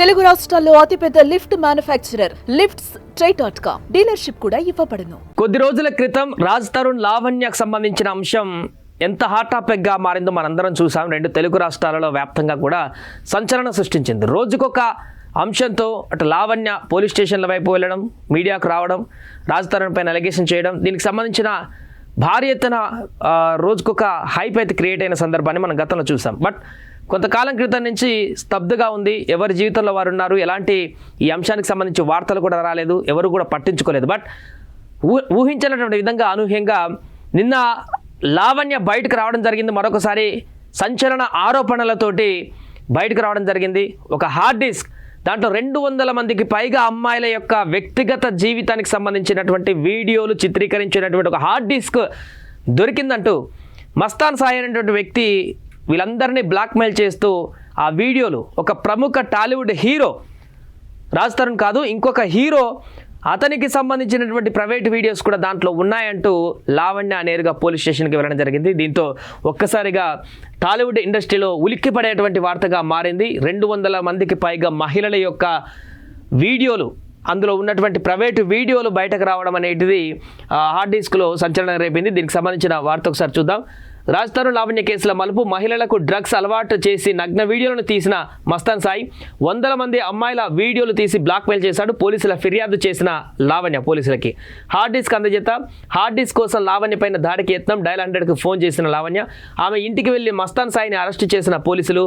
తెలుగు రాష్ట్రాల్లో అతిపెద్ద lift manufacturer lifts try dot com dealership కూడా ఇవ్వబడును. కొద్ది రోజుల క్రితం రాజ్ తరుణ్ లావణ్యకు సంబంధించిన అంశం ఎంత హాట్ టాపిక్గా మారిందో మనందరం చూసాం. రెండు తెలుగు రాష్ట్రాలలో వ్యాప్తంగా కూడా సంచలనం సృష్టించింది. రోజుకొక అంశంతో అటు లావణ్య పోలీస్ స్టేషన్ల వైపు వెళ్ళడం మీడియాకు రావడం రాజ్ తరుణ్ పైన అలిగేషన్ చేయడం దీనికి సంబంధించిన భారీ ఎత్తున రోజుకొక హైప్ అయితే క్రియేట్ అయిన సందర్భాన్ని మనం గతంలో చూసాం. బట్ కొంతకాలం క్రితం నుంచి స్తబ్దుగా ఉంది. ఎవరి జీవితంలో వారు ఉన్నారు ఎలాంటి ఈ అంశానికి సంబంధించి వార్తలు కూడా రాలేదు. ఎవరు కూడా పట్టించుకోలేదు. బట్ ఊహించినటువంటి విధంగా అనూహ్యంగా నిన్న లావణ్య బయటకు రావడం జరిగింది. మరొకసారి సంచలన ఆరోపణలతోటి బయటకు రావడం జరిగింది. ఒక హార్డ్ డిస్క్. దాంట్లో రెండు వందల మందికి పైగా అమ్మాయిల యొక్క వ్యక్తిగత జీవితానికి సంబంధించినటువంటి వీడియోలు చిత్రీకరించినటువంటి ఒక హార్డ్ డిస్క్ దొరికిందంటూ మస్తాన్ సాయి అనేటువంటి వ్యక్తి వీళ్ళందరినీ బ్లాక్మెయిల్ చేస్తూ ఆ వీడియోలు ఒక ప్రముఖ టాలీవుడ్ హీరో రాజ్ తరుణ్ కాదు ఇంకొక హీరో అతనికి సంబంధించినటువంటి ప్రైవేట్ వీడియోస్ కూడా దాంట్లో ఉన్నాయంటూ లావణ్య నేరుగా పోలీస్ స్టేషన్కి వెళ్ళడం జరిగింది. దీంతో ఒక్కసారిగా టాలీవుడ్ ఇండస్ట్రీలో ఉలిక్కిపడేటువంటి వార్తగా మారింది. రెండు వందల మందికి పైగా మహిళల యొక్క వీడియోలు అందులో ఉన్నటువంటి ప్రైవేటు వీడియోలు బయటకు రావడం అనేటిది హార్డ్ డిస్క్లో సంచలనం రేపింది. దీనికి సంబంధించిన వార్త ఒకసారి చూద్దాం. రాజ్ లావణ్య కేసుల మలుపు మహిళలకు డ్రగ్స్ అలవాటు చేసి నగ్న వీడియోలను తీసిన మస్తాన్ సాయి వందల మంది అమ్మాయిల వీడియోలు తీసి బ్లాక్మెయిల్ చేశాడు పోలీసుల ఫిర్యాదు చేసిన లావణ్య పోలీసులకి. హార్డ్ డిస్క్ అందజేత హార్డ్ డిస్క్ కోసం లావణ్య పైన దాడికి యత్నం డైల్ హండ్రెడ్కి ఫోన్ చేసిన లావణ్య ఆమె ఇంటికి వెళ్ళి మస్తాన్ సాయిని అరెస్టు చేసిన పోలీసులు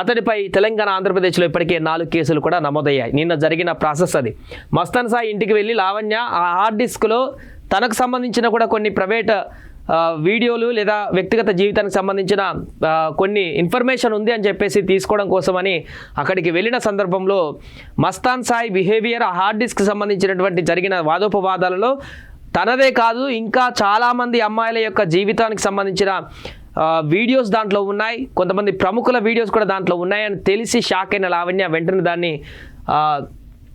అతడిపై తెలంగాణ ఆంధ్రప్రదేశ్లో ఇప్పటికే నాలుగు కేసులు కూడా నమోదయ్యాయి. నిన్న జరిగిన ప్రాసెస్ అది. మస్తాన్ సాయి ఇంటికి వెళ్ళి లావణ్య ఆ హార్డ్ డిస్క్లో తనకు సంబంధించిన కూడా కొన్ని ప్రైవేట్ వీడియోలు లేదా వ్యక్తిగత జీవితానికి సంబంధించిన కొన్ని ఇన్ఫర్మేషన్ ఉంది అని చెప్పేసి తీసుకోవడం కోసమని అక్కడికి వెళ్ళిన సందర్భంలో Mastan Sai behaviour hard disk సంబంధించినటువంటి జరిగిన వాదోపవాదాలలో తనదే కాదు ఇంకా చాలామంది అమ్మాయిల యొక్క జీవితానికి సంబంధించిన వీడియోస్ దాంట్లో ఉన్నాయి. కొంతమంది ప్రముఖుల వీడియోస్ కూడా దాంట్లో ఉన్నాయని తెలిసి షాక్ అయిన లావణ్య వెంటనే దాన్ని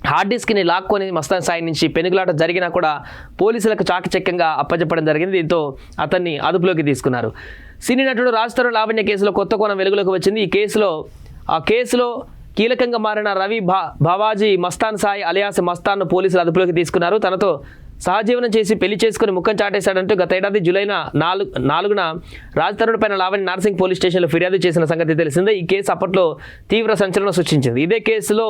హార్డ్ డిస్క్ని లాక్కొని మస్తాన్ సాయి నుంచి పెనుగులాట జరిగినా కూడా పోలీసులకు చాకచక్యంగా అప్పచెప్పడం జరిగింది. దీంతో అతన్ని అదుపులోకి తీసుకున్నారు. సినీ నటుడు రాజ్ తరుణ్ లావణ్య కేసులో కొత్త కోణం వెలుగులోకి వచ్చింది. ఈ కేసులో ఆ కేసులో కీలకంగా మారిన రవి భా భవాజీ మస్తాన్ సాయి అలియాస్ మస్తాన్ను పోలీసులు అదుపులోకి తీసుకున్నారు. తనతో సహజీవనం చేసి పెళ్ళి చేసుకుని ముఖం చాటేశాడంటూ గత ఏడాది జూలైన నాలుగు నాలుగున రాజతరుడు పైన లావణి నార్సింగ్ పోలీస్ స్టేషన్లో ఫిర్యాదు చేసిన సంగతి తెలిసిందే. ఈ కేసు అప్పట్లో తీవ్ర సంచలనం సృష్టించింది. ఇదే కేసులో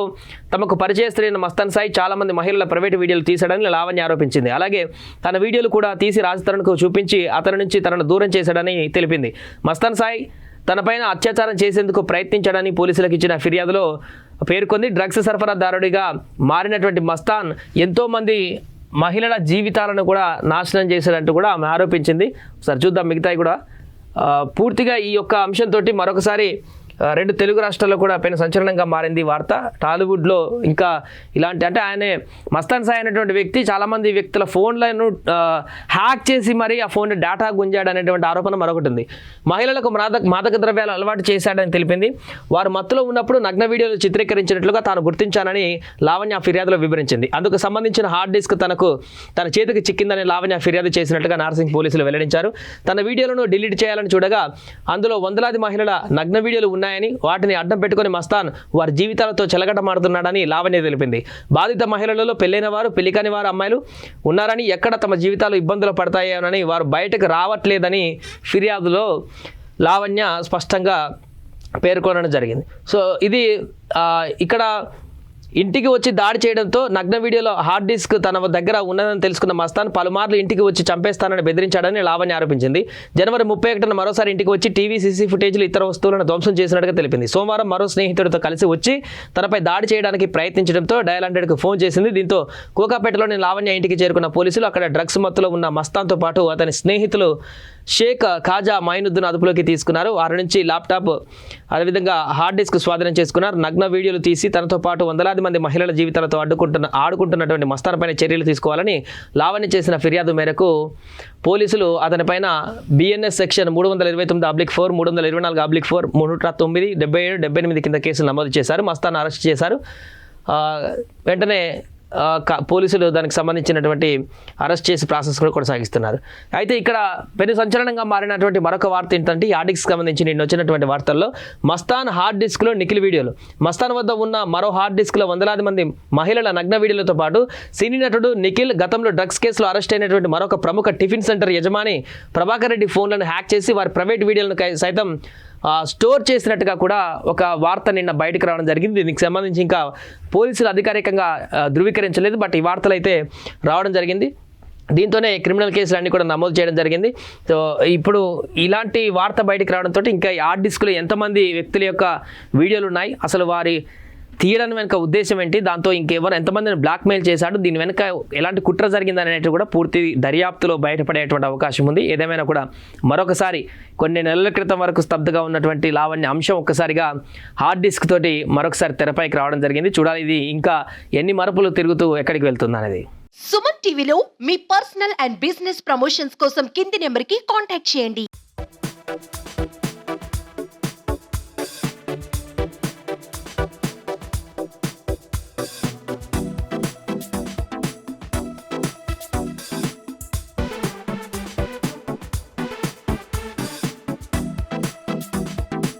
తమకు పరిచయస్తులైన మస్తాన్ సాయి చాలామంది మహిళల ప్రైవేట్ వీడియోలు తీశాడని లావణ్య ఆరోపించింది. అలాగే తన వీడియోలు కూడా తీసి రాజతరుణ్కు చూపించి అతని నుంచి తనను దూరం చేశాడని తెలిపింది. మస్తాన్ సాయి తనపైన అత్యాచారం చేసేందుకు ప్రయత్నించాడని పోలీసులకు ఇచ్చిన ఫిర్యాదులో పేర్కొంది. డ్రగ్స్ సరఫరాదారుడిగా మారినటువంటి మస్తాన్ ఎంతోమంది మహిళల జీవితాలను కూడా నాశనం చేశారంటూ కూడా ఆమె ఆరోపించింది. ఒకసారి చూద్దాం మిగతాయి కూడా. పూర్తిగా ఈ యొక్క అంశంతో మరొకసారి రెండు తెలుగు రాష్ట్రాల్లో కూడా పెను సంచలనంగా మారింది వార్త. టాలీవుడ్లో ఇంకా ఇలాంటి అంటే ఆయనే మస్తాన్ సాయి అనేటువంటి వ్యక్తి చాలామంది వ్యక్తుల ఫోన్లను హ్యాక్ చేసి మరి ఆ ఫోన్ డేటా గుంజాడు అనేటువంటి ఆరోపణ మరొకటి ఉంది. మహిళలకు మాదక మాదక ద్రవ్యాలు అలవాటు చేశాడని తెలిపింది. వారు మత్తులో ఉన్నప్పుడు నగ్న వీడియోలు చిత్రీకరించినట్లుగా తాను గుర్తించానని లావణ్య ఫిర్యాదులో వివరించింది. అందుకు సంబంధించిన హార్డ్ డిస్క్ తనకు తన చేతికి చిక్కిందని లావణ్య ఫిర్యాదు చేసినట్లుగా నార్సింగ్ పోలీసులు వెల్లడించారు. తన వీడియోలను డిలీట్ చేయాలని చూడగా అందులో వందలాది మహిళల నగ్న వీడియోలు ఉన్నాయని వాటిని అడ్డం పెట్టుకుని మస్తాన్ వారి జీవితాలతో చెలగటమాడుతున్నాడని లావణ్య తెలిపింది. బాధిత మహిళలలో పెళ్ళైన వారు పెళ్ళి కాని వారు అమ్మాయిలు ఉన్నారని ఎక్కడ తమ జీవితాలు ఇబ్బందులు పడతాయోనని వారు బయటకు రావట్లేదని ఫిర్యాదులో లావణ్య స్పష్టంగా పేర్కొనడం జరిగింది. సో ఇది ఇక్కడ ఇంటికి వచ్చి దాడి చేయడంతో నగ్న వీడియోలో హార్డ్ డిస్క్ తన దగ్గర ఉన్నదని తెలుసుకున్న మస్తాన్ పలుమార్లు ఇంటికి వచ్చి చంపేస్తానని బెదిరించాడని లావణ్య ఆరోపించింది. జనవరి ముప్పై ఒకటిన మరోసారి ఇంటికి వచ్చి టీవీ సీసీ ఫుటేజ్లు ఇతర వస్తువులను ధ్వంసం చేసినట్టుగా తెలిపింది. సోమవారం మరో స్నేహితుడితో కలిసి వచ్చి తనపై దాడి చేయడానికి ప్రయత్నించడంతో డయల్ హండ్రెడ్కు ఫోన్ చేసింది. దీంతో కోకాపేటలోని లావణ్య ఇంటికి చేరుకున్న పోలీసులు అక్కడ డ్రగ్స్ మత్తులో ఉన్న మస్తాన్తో పాటు అతని స్నేహితులు షేక్ ఖాజా మైనుద్దీన్ అదుపులోకి తీసుకున్నారు. వారి నుంచి ల్యాప్టాప్ అదేవిధంగా హార్డ్ డిస్క్ స్వాధీనం చేసుకున్నారు. నగ్న వీడియోలు తీసి తనతో పాటు వందలాది మంది మహిళల జీవితాలతో అడ్డుకుంటున్న ఆడుకుంటున్నటువంటి మస్తాన్పైన చర్యలు తీసుకోవాలని లావణ్య చేసిన ఫిర్యాదు మేరకు పోలీసులు అతనిపైన బిఎన్ఎస్ సెక్షన్ మూడు వందల ఇరవై తొమ్మిది అబ్లిక్ ఫోర్ మూడు వందల ఇరవై నాలుగు అబ్లిక్ ఫోర్ నూట తొమ్మిది డెబ్బై ఏడు డెబ్బై ఎనిమిది కింద కేసులు నమోదు చేశారు. మస్తాన్ అరెస్ట్ చేశారు. వెంటనే పోలీసులు దానికి సంబంధించినటువంటి అరెస్ట్ చేసి ప్రాసెస్ కూడా కొనసాగిస్తున్నారు. అయితే ఇక్కడ పెను సంచలనంగా మారినటువంటి మరొక వార్త ఏంటంటే ఈ ఆర్డిక్స్కి సంబంధించి నిన్న వచ్చినటువంటి వార్తల్లో మస్తాన్ హార్డ్ డిస్క్లో నిఖిల్ వీడియోలు. మస్తాన్ వద్ద ఉన్న మరో హార్డ్ డిస్క్లో వందలాది మంది మహిళల నగ్న వీడియోలతో పాటు సినీ నటుడు నిఖిల్ గతంలో డ్రగ్స్ కేసులో అరెస్ట్ అయినటువంటి మరొక ప్రముఖ టిఫిన్ సెంటర్ యజమాని ప్రభాకర్ రెడ్డి ఫోన్లను హ్యాక్ చేసి వారి ప్రైవేట్ వీడియోలను సైతం స్టోర్ చేసినట్టుగా కూడా ఒక వార్త నిన్న బయటకు రావడం జరిగింది. దీనికి సంబంధించి ఇంకా పోలీసులు అధికారికంగా ధృవీకరించలేదు బట్ ఈ వార్తలు అయితే రావడం జరిగింది. దీంతోనే క్రిమినల్ కేసులు కూడా నమోదు చేయడం జరిగింది. సో ఇప్పుడు ఇలాంటి వార్త బయటకు రావడంతో ఇంకా ఈ డిస్క్లో ఎంతమంది వ్యక్తుల యొక్క వీడియోలు ఉన్నాయి? అసలు వారి తీయడం వెనుక ఉద్దేశం ఏంటి? దాంతో ఇంకెవరు ఎంతమందిని బ్లాక్మెయిల్ చేశాడు? దీని వెనుక ఎలాంటి కుట్ర జరిగిందనేది కూడా పూర్తి దర్యాప్తులో బయటపడేటువంటి అవకాశం ఉంది. ఏదేమైనా కూడా మరొకసారి కొన్ని నెలల క్రితం వరకు స్తబ్దుగా ఉన్నటువంటి లావణ్య అంశం ఒక్కసారిగా హార్డ్ డిస్క్ తోటి మరొకసారి తెరపైకి రావడం జరిగింది. చూడాలి ఇది ఇంకా ఎన్ని మరపులు తిరుగుతూ ఎక్కడికి వెళ్తుంది అనేది. సుమన్ టీవీలో మీ పర్సనల్ అండ్ బిజినెస్ ప్రమోషన్స్ కోసం కింది నెంబర్కి కాంటాక్ట్ చేయండి.